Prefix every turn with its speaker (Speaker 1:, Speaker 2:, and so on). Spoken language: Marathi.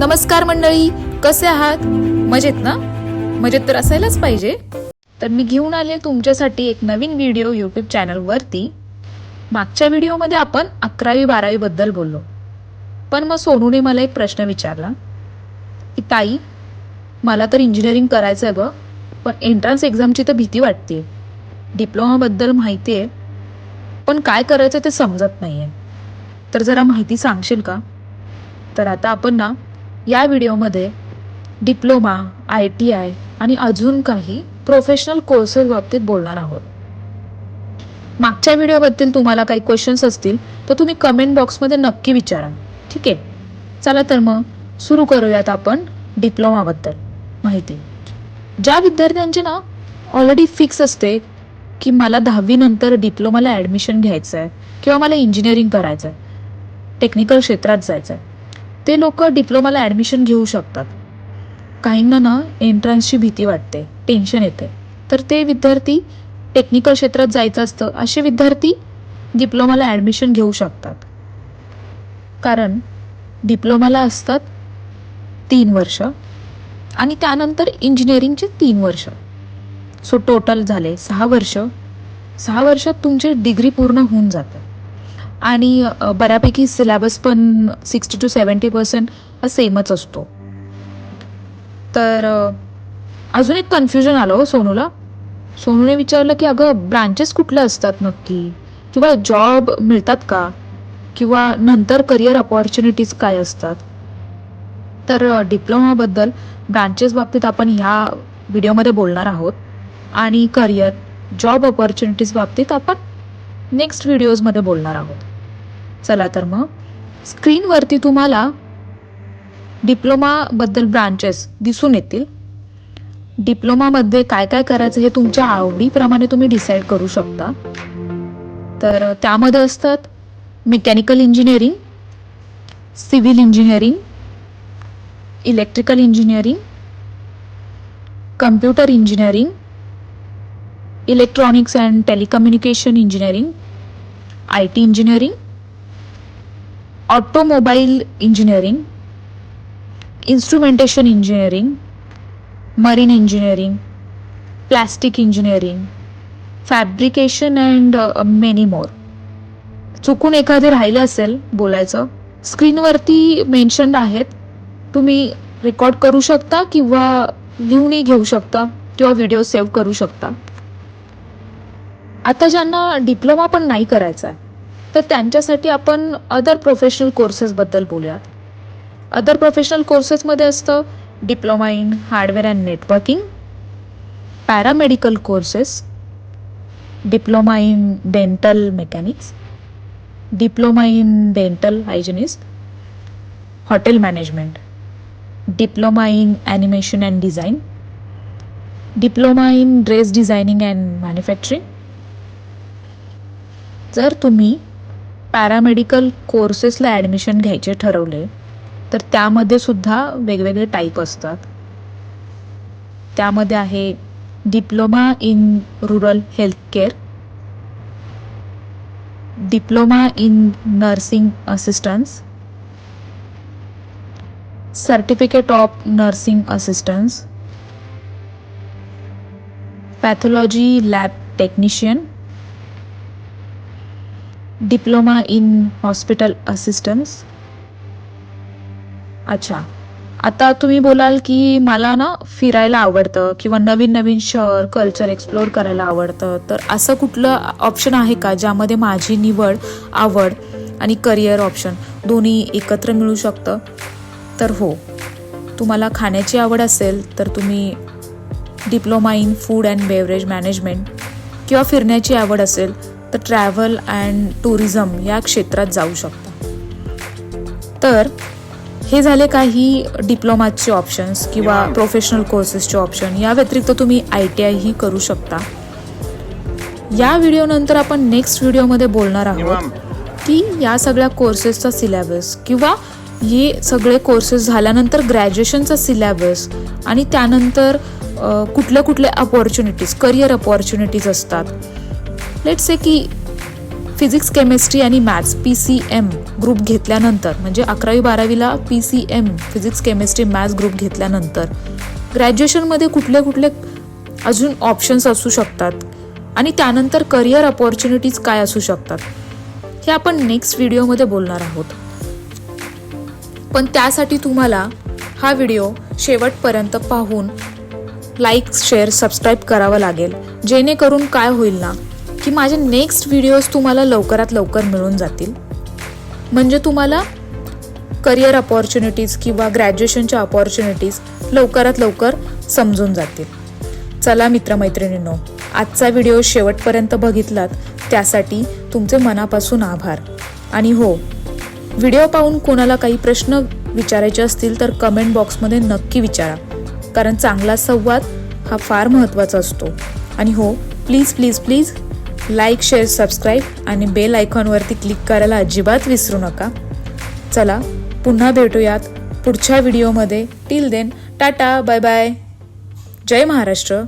Speaker 1: नमस्कार मंडळी कसे आहात? मजेत ना? मजेत तर असायलाच पाहिजे. तर मी घेऊन आले तुमच्यासाठी एक नवीन व्हिडिओ यूट्यूब चॅनलवरती मागच्या व्हिडिओमध्ये आपण अकरावी बारावीबद्दल बोललो. पण मग सोनूने मला एक प्रश्न विचारला की ताई मला तर इंजिनिअरिंग करायचं आहे गं पण एंट्रन्स एक्झामची तर भीती वाटते डिप्लोमाबद्दल माहिती आहे पण काय करायचं ते समजत नाही आहे तर जरा माहिती सांगशील का? तर आता आपण ना या व्हिडिओमध्ये डिप्लोमा आय टी आय आणि अजून काही प्रोफेशनल कोर्सेस बाबतीत बोलणार आहोत. मागच्या व्हिडिओबद्दल तुम्हाला काही क्वेश्चन्स असतील तर तुम्ही कमेंट बॉक्समध्ये नक्की विचारा. ठीक आहे? चला तर मग सुरू करूयात आपण डिप्लोमाबद्दल माहिती. ज्या विद्यार्थ्यांचे ना ऑलरेडी फिक्स असते की मला दहावीनंतर डिप्लोमाला ॲडमिशन घ्यायचं आहे किंवा मला इंजिनिअरिंग करायचं आहे टेक्निकल क्षेत्रात जायचं आहे ते लोक डिप्लोमाला ॲडमिशन घेऊ शकतात. काहींना ना एंट्रन्सची भीती वाटते टेन्शन येते. तर ते विद्यार्थी टेक्निकल क्षेत्रात जायचं असतं असे विद्यार्थी डिप्लोमाला ॲडमिशन घेऊ शकतात. कारण डिप्लोमाला असतात तीन वर्ष आणि त्यानंतर इंजिनिअरिंगचे तीन वर्ष. सो टोटल झाले सहा वर्ष. सहा वर्षात तुमची डिग्री पूर्ण होऊन जाते आणि बऱ्यापैकी सिलॅबस पण सिक्स्टी टू सेवन्टी पर्सेंट हा सेमच असतो. तर अजून एक कन्फ्युजन आलं हो सोनूला. सोनूने विचारलं की अगं ब्रांचेस कुठल्या असतात नक्की? किंवा जॉब मिळतात का? किंवा नंतर करिअर अपॉर्च्युनिटीज काय असतात? तर डिप्लोमाबद्दल ब्रांचेस बाबतीत आपण ह्या व्हिडिओमध्ये बोलणार आहोत. आणि करिअर जॉब अपॉर्च्युनिटीज बाबतीत आपण नेक्स्ट व्हिडिओजमध्ये बोलणार आहोत. चला तर मग. स्क्रीनवरती तुम्हाला डिप्लोमाबद्दल ब्रांचेस दिसून येतील. डिप्लोमामध्ये काय काय करायचं हे तुमच्या आवडीप्रमाणे तुम्ही डिसाईड करू शकता. तर त्यामध्ये असतात mechanical engineering civil engineering electrical engineering computer engineering electronics and telecommunication engineering I T engineering automobile engineering instrumentation engineering marine engineering plastic engineering fabrication and many more. चुकून एखादे राहिलं असेल बोलायचं स्क्रीनवरती मेन्शन आहेत तुम्ही रेकॉर्ड करू शकता किंवा लिहूनही घेऊ शकता किंवा व्हिडिओ सेव्ह करू शकता. आता ज्यांना डिप्लोमा पण नाही करायचा आहे तर त्यांच्यासाठी आपण अदर प्रोफेशनल कोर्सेसबद्दल बोलूयात. अदर प्रोफेशनल कोर्सेसमध्ये असतं diploma in hardware and networking paramedical courses diploma in dental mechanics diploma in dental hygienist hotel management diploma in animation and design diploma in dress designing and manufacturing जर तुम्ही पॅरामेडिकल कोर्सेसला ॲडमिशन घ्यायचे ठरवले तर त्यामध्ये सुद्धा वेगवेगळे टाईप असतात. त्यामध्ये आहे diploma in rural healthcare diploma in nursing assistance certificate of nursing assistance pathology lab technician diploma in hospital assistance. अच्छा. आता तुम्ही बोलाल की मला ना फिरायला आवडतं किंवा नवीन नवीन शहर कल्चर एक्सप्लोअर करायला आवडतं. तर असं कुठलं ऑप्शन आहे का ज्यामध्ये माझी निवड आवड आणि करिअर ऑप्शन दोन्ही एकत्र मिळू शकतं? तर हो. तुम्हाला खाण्याची आवड असेल तर तुम्ही diploma in food and beverage management किंवा फिरण्याची आवड असेल तर ट्रॅव्हल अँड टुरिझम या क्षेत्रात जाऊ शकता. तर हे झाले काही डिप्लोमाचे ऑप्शन्स किंवा प्रोफेशनल कोर्सेसचे ऑप्शन या व्यतिरिक्त तुम्ही आय टी आयही करू शकता. या व्हिडिओनंतर आपण नेक्स्ट व्हिडिओमध्ये बोलणार आहोत की या सगळ्या कोर्सेसचा सिलेबस किंवा हे सगळे कोर्सेस झाल्यानंतर ग्रॅज्युएशनचा सिलेबस आणि त्यानंतर कुठल्या कुठल्या अपॉर्च्युनिटीज करिअर अपॉर्च्युनिटीज असतात. लेट्स से की फिजिक्स केमिस्ट्री आणि maths P C M group घेतल्यानंतर म्हणजे अकरावी बारावीला P C M physics chemistry maths group घेतल्यानंतर ग्रॅज्युएशनमध्ये कुठले कुठले अजून ऑप्शन्स असू शकतात? आणि त्यानंतर करिअर अपॉर्च्युनिटीज काय असू शकतात? हे आपण नेक्स्ट व्हिडिओमध्ये बोलणार आहोत. पण त्यासाठी तुम्हाला हा व्हिडिओ शेवटपर्यंत पाहून लाईक शेअर सबस्क्राईब करावं लागेल. जेणेकरून काय होईल ना की माझे नेक्स्ट व्हिडिओज तुम्हाला लवकरात लवकर मिळून जातील. म्हणजे तुम्हाला करिअर अपॉर्च्युनिटीज किंवा ग्रॅज्युएशनच्या अपॉर्च्युनिटीज लवकरात लवकर समजून जातील. चला मित्रमैत्रिणींनो आजचा व्हिडिओ शेवटपर्यंत बघितलात त्यासाठी तुमचे मनापासून आभार. आणि हो व्हिडिओ पाहून कोणाला काही प्रश्न विचारायचे असतील तर कमेंट बॉक्समध्ये नक्की विचारा. कारण चांगला संवाद हा फार महत्त्वाचा असतो. आणि हो please please please like share subscribe आणि बेल आयकॉनवरती क्लिक करायला अजिबात विसरू नका. चला पुन्हा भेटूयात पुढच्या व्हिडिओमध्ये. Till then ta-ta bye bye. जय महाराष्ट्र.